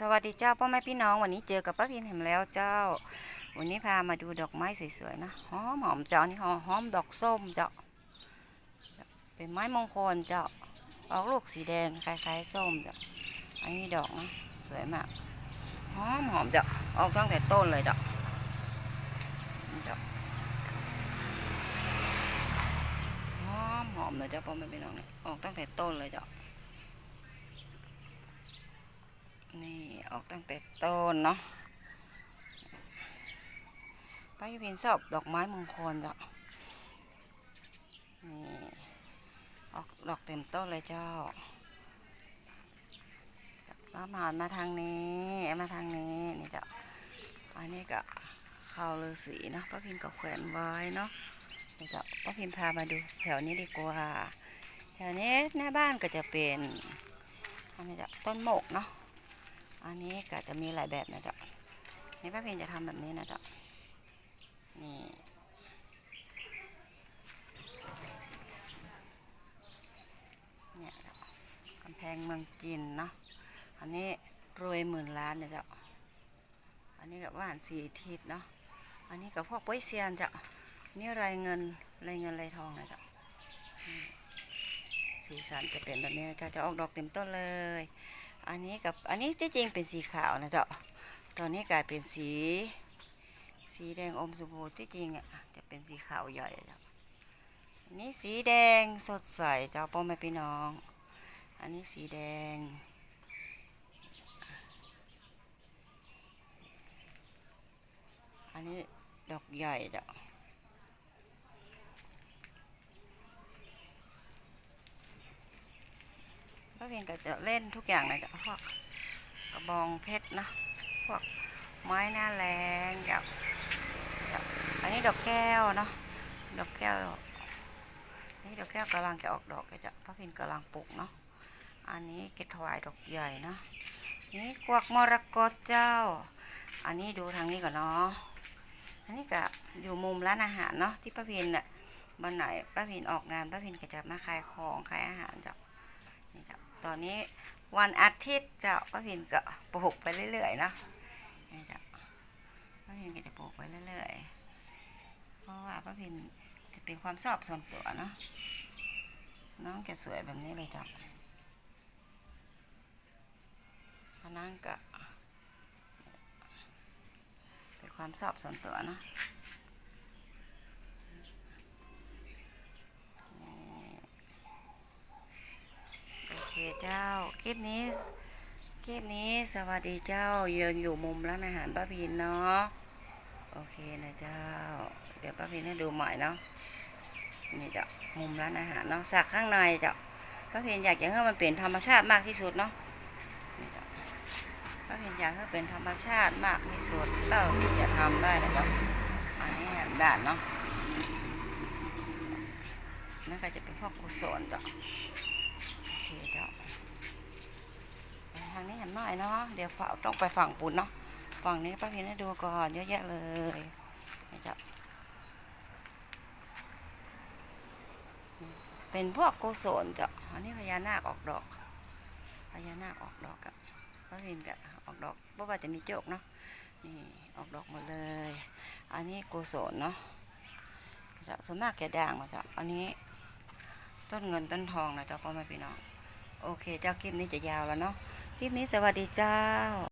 สวัสดีเจ้าพ่อแม่พี่น้องวันนี้เจอกับป้าพินแหมแล้วเจ้า วันนี้พามาดูดอกไม้สวยๆนะหอมหอมเจ้านี่หอมหอมดอกส้มเจ้าเป็นไม้มงคลเจ้าออกลูกสีแดงคล้ายๆส้มเจ้าอันนี้ดอกนะสวยมากหอมหอมเจ้าออกตั้งแต่ต้นเลยเจ้าเจ้าหอมหอมเลยเจ้าพ่อแม่พี่น้องเนี่ยออกตั้งแต่ต้นเลยเจ้า นี่ ออกตั้งแต่ต้นเนาะป้ายุพินชอบดอกไม้มงคลจ้ะนี่ออกดอกเต็มต้นเลยเจ้าป้าผ่านมาทางนี้มาทางนี้นี่จ้ะอันนี้ก็ข้าวฤาษีเนาะป้าพินก็แขวนไว้เนาะนี่จ้ะป้าพินพามาดูแถวนี้ดีกว่าแถวนี้หน้าบ้านก็จะเป็นอันนี้จ้ะต้นโมกเนาะ อันนี้ก็จะมีหลายแบบนะจ๊ะนี่ป้าเพนจะทำแบบนี้นะจ๊ะนี่เนี่ยจ๊ะกำแพงเมืองจีนเนาะอันนี้รวยหมื่นล้านเนี่ยจ๊ะอันนี้กับว่านสีทิศเนาะอันนี้กับพวกป้ยเซียนจ้ะนี่รายเงินรายเงินรายทองนะจ๊ะสีสันจะเป็นแบบนี้จะจะออกดอกเต็มต้นเลย อันนี้กับอันนี้ที่จริงเป็นสีขาวนะเจ้าตอนนี้กลายเป็นสี สีแดงอมชมพูที่จริงอะจะเป็นสีขาวใหญ่เจ้าอันนี้สีแดงสดใสเจ้าพ่อแม่พี่น้อง อันนี้สีแดงอันนี้ดอกใหญ่เจ้าป้า เพียงก็จะเล่นทุกอย่างเลยพวกกระบองเพชรนะพวกไม้หน้าแรงกับอันนี้ดอกแก้วเนาะดอกแก้วนี่ดอกแก้วกำลังจะออกดอกเลยจ้ะป้าพินกำลังปลูกเนาะอันนี้เกถวายดอกใหญ่เนาะนี่กวักมรกตเจ้า อันนี้ดูทางนี้ก่อนเนาะอันนี้ก็อยู่มุมร้านอาหารเนาะที่ป้าพินน่ะวันไหนป้าพินออกงานป้าพินก็จะมาขายของขายอาหารจ้ะนี่จ้ะ ตอนนี้วันอาทิตย์จ้ะป้าพินก็ปลูกไปเรื่อยๆเนาะจ้ะป้าพินก็จะปลูกไปเรื่อยๆ เพราะว่าป้าพินจะเป็นความชอบส่วนตัวเนาะ น้องจะสวยแบบนี้เลยจ้ะเขานั่งก็เป็นความชอบส่วนตัวเนาะโอ เจ้า คลิปนี้ คลิปนี้สวัสดีเจ้ายืนอยู่มุมร้านอาหารป้าพินเนาะ โอเคนะเจ้า เดี๋ยวป้าพินให้ดูใหม่เนาะ นี่เจ้ามุมร้านอาหารเนาะสักข้างในเจ้าป้าพินอยากจะให้มันเป็นธรรมชาติมากที่สุดเนาะนี่เจ้าป้าพีนอยากให้เป็นธรรมชาติมากที่สุดเราจะทำได้นะครับอันนี้ด่านเนาะนั่นก็จะเป็นพวกกุศลจ้ะ เคจ้ะไปทางนี้เห็นหน่อยเนาะเดี๋ยวฝ่าต้องไปฝั่งปุ่นเนาะฝั่งนี้ป้าพีนให้ดูก่อนเยอะแยะเลยนี่จ้ะเป็นพวกโกุศลจ้ะอันนี้พญานาคออกดอกพญานาคออกดอกอะพระวินก็ออกดอกเพราะว่าจะมีโจกเนาะนี่ออกดอกหมดเลย อันนี้โกุศลเนาะจะส่วนมากแกด่างมาจ้ะอันนี้ต้นเงินต้นทองนะจ้าพ่อแม่พี่น้อง โอเค เจ้าคลิปนี้จะยาวแล้วเนาะคลิปนี้สวัสดีเจ้า